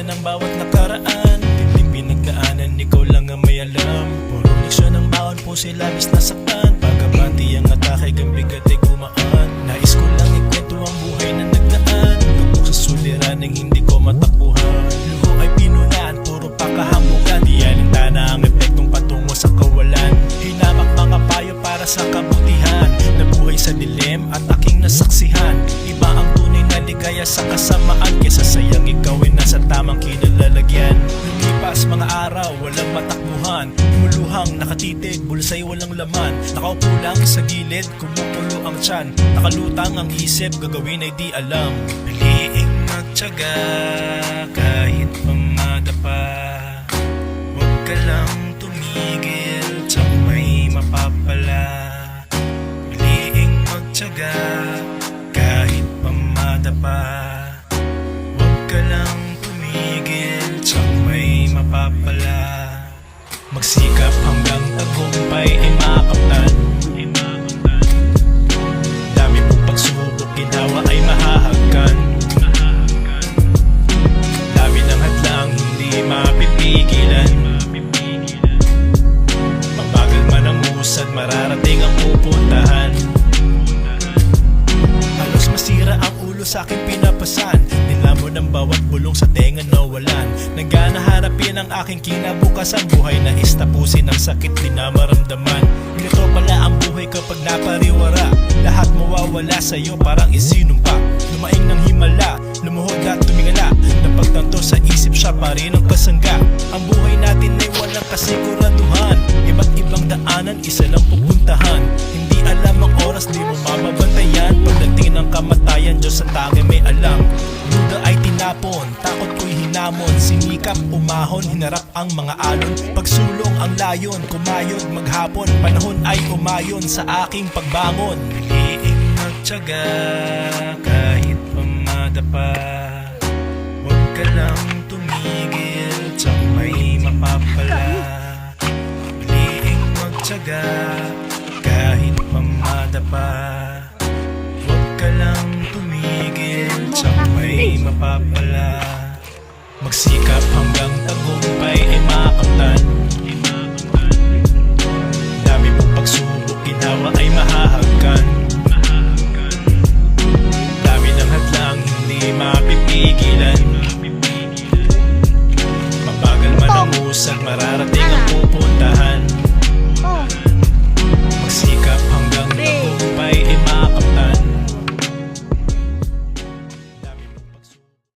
kasaysayan ng bawat nakaraan. Hindi pinagdaanan, ikaw lang ang may alam. Puro leksyon ang bawal po sila bis nasaktan Pagkapati ang atake, gambigat ay gumaan. Nais ko lang ikwento ang buhay na nagdaan. Lubog sa suliran ng hindi ko matakbuhan. Luho ay pinulaan, puro pakahamukan Di alintana ang epektong patungo sa kawalan. Hinamak mga payo para sa kabutihan. Nabuhay sa dilim at aking nasaksihan ligaya sa kasamaan Kesa sayang ikaw ay nasa tamang kinalalagyan Lumipas mga araw, walang matakbuhan. Lumuluhang nakatitig, bulsay walang laman. Nakaupo lang sa gilid, kumukulo ang tiyan. Nakalutang ang isip, gagawin ay di alam. Piliing magtyaga kahit mahahagkan Dami ng hadlang, hindi mapipigilan. Mabagal man ang usad, mararating ang pupuntahan. Halos masira ang ulo sa akin pinapasan. Nilamon ang bawat bulong sa tenga nawalan Nagana harapin ang aking kinabukasan. Buhay na istapusin ang sakit di na maramdaman. Ganito pala ang buhay kapag napariwara. Lahat mawawala sa'yo parang isinumpa Lumaing ng himala, lumuhod at tumingala. Napagtanto sa isip siya pa rin ang kasangga. Ang buhay natin ay walang kasiguraduhan. Iba't ibang daanan, isa lang pupuntahan. Hindi alam ang oras, di mo mamabantayan Pagdating ng kamatayan, Diyos sa tanging may alam. Duda ay tinapon, takot ko'y hinamon. Sinikap, umahon, hinarap ang mga alon. Pagsulong ang layon, kumayod maghapon. Panahon ay umayon sa aking pagbangon. Piliing magtyaga pamadapa Huwag ka lang tumigil, tiyak may mapapala. Piliing magtyaga kahit pamadapa Huwag ka lang tumigil, tiyak may mapapala. Magsikap hanggang tagumpay ay makamtan mapipigilan Mabagal